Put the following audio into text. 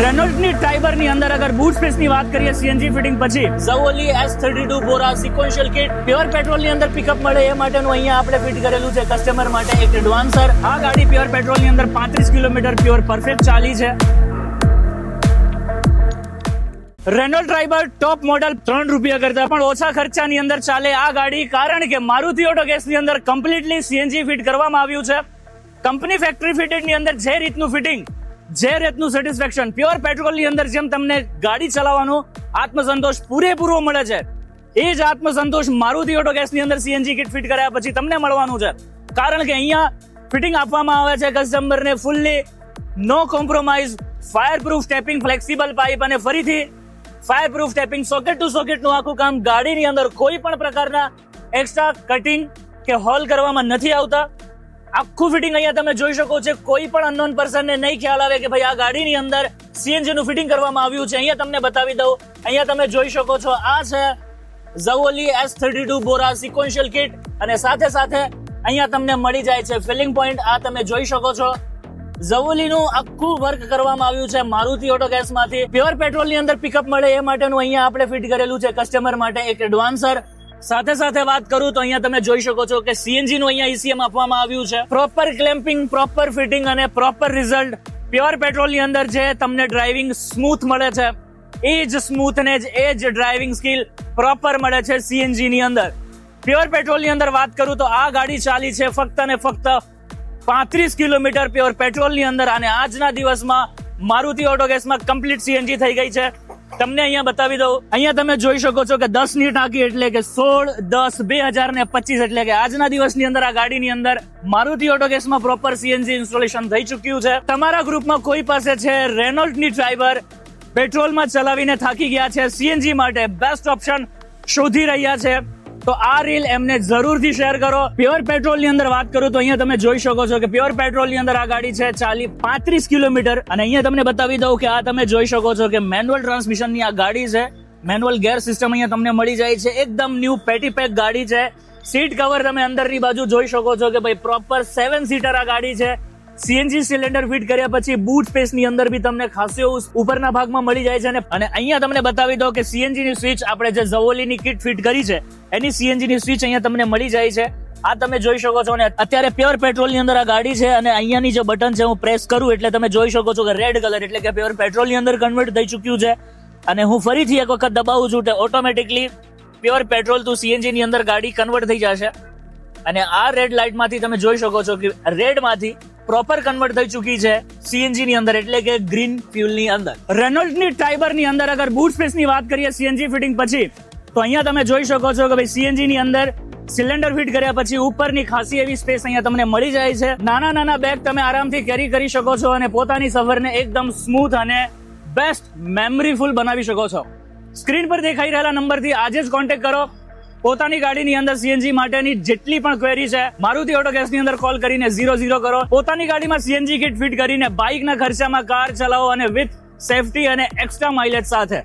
રેનોલ્ટની ટ્રાઈબરની અંદર અગર બૂટ સ્પેસની વાત કરીએ સીએનજી ફિટિંગ પછી, Zavoli S thirty two Bora sequential kit pure પેટ્રોલની અંદર પિકઅપ મળે એ માટેનું અહીંયા આપણે ફિટ કરેલું છે કસ્ટમર માટે એક એડવાન્સર આ ગાડી પ્યોર પેટ્રોલની અંદર પાંત્રીસ કિલોમીટર પ્યોર પરફેક્ટ ચાલી છે. રેનોલ્ટ ડ્રાઈવર ટોપ મોડલ ત્રણ રૂપિયા કરતા પણ ઓછા ખર્ચાની અંદર ચાલે આ ગાડી, કારણ કે મારુતિ ઓટો ગેસની અંદર કમ્પ્લીટલી સીએનજી ફિટ કરવામાં આવ્યું છે. કંપની ફેક્ટરી ફિટેડની અંદર જે રીતનું ફિટિંગ જે રીતનું સેટિસ્ફેક્શન પ્યોર પેટ્રોલની અંદર જેમ તમને ગાડી ચલાવવાનો આત્મસંતોષ પૂરેપૂરો મળે છે, એ જ આત્મસંતોષ મારુતિ ઓટો ગેસની અંદર સીએનજી કિટ ફિટ કર્યા પછી તમને મળવાનું છે. કારણ કે અહીંયા ફિટિંગ આપવામાં આવે છે કસ્ટમરને fully no compromise fire proof stepping flexible pipe અને ફરીથી fire proof taping socket to સોકેટનું આખું કામ ગાડીની અંદર કોઈ પણ પ્રકારના એક્સ્ટ્રા કટિંગ કે હોલ કરવામાં નથી આવતા. આખું ફિટિંગ અહીંયા તમે જોઈ શકો છો. કોઈ પણ અનનોન પર્સનને નહીં ખ્યાલ આવે કે ભાઈ આ ગાડીની અંદર સીએનજી નું ફિટિંગ કરવામાં આવ્યું છે. અહીંયા તમને બતાવી દઉં. અહીંયા તમે જોઈ શકો છો, આ છે Zavoli S thirty two Bora sequential kit અને સાથે સાથે અહીંયા તમને મળી જાય છે ફિલિંગ પોઈન્ટ આ તમે જોઈ શકો છો. ઝવોલીનું આખું વર્ક કરવામાં આવ્યું છે મારુતિ ઓટો ગેસમાંથી પ્યોર પેટ્રોલની અંદર પિકઅપ મળે એ માટેનું અહીંયા આપણે ફિટ કરેલું છે કસ્ટમર માટે એક એડવાન્સર સાથે સાથે વાત કરું તો અહીંયા તમે જોઈ શકો છો કે સીએનજી નું અહીંયા ઈસીએમ આપવામાં આવ્યું છે. પ્રોપર ક્લેમ્પિંગ પ્રોપર ફિટિંગ અને પ્રોપર રિઝલ્ટ પ્યોર પેટ્રોલની અંદર જે તમને ડ્રાઇવિંગ સ્મૂથ મળે છે, એ જ સ્મૂથનેસ એ જ ડ્રાઇવિંગ સ્કિલ પ્રોપર મળે છે સીએનજી ની અંદર. પ્યોર પેટ્રોલની અંદર વાત કરું તો આ ગાડી ચાલી છે ફક્ત ને ફક્ત પાંત્રીસ કિલોમીટર પ્યોર પેટ્રોલની અંદર. અને આજના દિવસમાં મારુતિ ઓટો ગેસમાં કમ્પ્લીટ સીએનજી થઈ ગઈ છે. તમને અહીંયા બતાવી દઉં. અહીંયા તમે જોઈ શકો છો કે દસની ટાંકી એટલે કે સોળ, દસ, બે હજાર ને પચીસ એટલે કે આજના દિવસની અંદર આ ગાડીની અંદર મારુતિ ઓટો માં પ્રોપર સીએનજી ઇન્સ્ટોલેશન થઈ ચુક્યું છે. તમારા ગ્રુપમાં કોઈ પાસે છે રેનોલ્ટની ડ્રાઈવર પેટ્રોલમાં ચલાવીને થાકી ગયા છે સીએનજી માટે બેસ્ટ ઓપ્શન શોધી રહ્યા છે. તો આ રીલ એમને જરૂરથી શેર કરો. પ્યોર પેટ્રોલની અંદર વાત કરું તો અહીંયા તમે જોઈ શકો છો કે પ્યોર પેટ્રોલની અંદર આ ગાડી છે ચાલી પાંત્રીસ કિલોમીટર. અને અહીંયા તમને બતાવી દઉં કે આ તમે જોઈ શકો છો કે મેન્યુઅલ ટ્રાન્સમિશનની આ ગાડી છે. મેન્યુઅલ ગેર સિસ્ટમ અહીંયા તમને મળી જાય છે. એકદમ ન્યૂ પેટી પેક ગાડી છે. સીટ કવર તમે અંદરની બાજુ જોઈ શકો છો કે ભાઈ પ્રોપર સેવન સીટર આ ગાડી છે. સીએનજી સિલિન્ડર ફિટ કર્યા પછી બૂટ સ્પેસની અંદર બી તમને ખાસો ઉપરના ભાગમાં મળી જાય છે અને અહીંયા તમને બતાવી દો કે સીએનજી ની સ્વિચ આપણે જે ઝવોલી ની કિટ ફિટ કરી છે, એની સીએનજી ની સ્વિચ અહીંયા તમને મળી જાય છે. આ તમે જોઈ શકો છો અને અત્યારે પ્યોર પેટ્રોલની અંદર આ ગાડી છે અને અહીંયાની જે બટન છે હું પ્રેસ કરું એટલે તમે જોઈ શકો છો કે રેડ કલર એટલે કે પ્યોર પેટ્રોલની અંદર કન્વર્ટ થઈ ચુક્યું છે. અને હું ફરીથી એક વખત દબાવું છું એટલે automatically pure petrol to CNG ની અંદર ગાડી કન્વર્ટ થઈ જશે. અને આ રેડ લાઇટમાંથી તમે જોઈ શકો છો કે રેડમાંથી પ્રોપર કન્વર્ટ થઈ ચૂકી છે સીએનજી ની અંદર, એટલે કે ગ્રીન ફ્યુલની અંદર. રેનોલ્ડની ટ્રાઈબરની અંદર અગર બૂટ સ્પેસની વાત કરીએ સીએનજી ફિટિંગ પછી, તો અહીંયા તમે જોઈ શકો છો કે ભાઈ સીએનજી ની અંદર સિલિન્ડર ફિટ કર્યા પછી ઉપરની ખાસી એવી સ્પેસ અહીંયા તમને મળી જાય છે. નાના નાના બેગ તમે આરામથી કેરી કરી શકો છો અને પોતાની સફરને એકદમ સ્મૂથ અને બેસ્ટ મેમરીફુલ બનાવી શકો છો. સ્ક્રીન પર દેખાઈ રહેલા નંબરથી આજે જ કોન્ટેક્ટ કરો. પોતાની ગાડીની અંદર સીએનજી માટેની જેટલી પણ ક્વેરી છે, મારુતિ ઓટો ગેસની અંદર કોલ કરીને ઝીરો ઝીરો કરો. પોતાની ગાડીમાં સીએનજી કિટ ફિટ કરીને બાઇકના ખર્ચામાં કાર ચલાવો અને વિથ સેફટી અને એક્સ્ટ્રા માઇલેજ સાથે.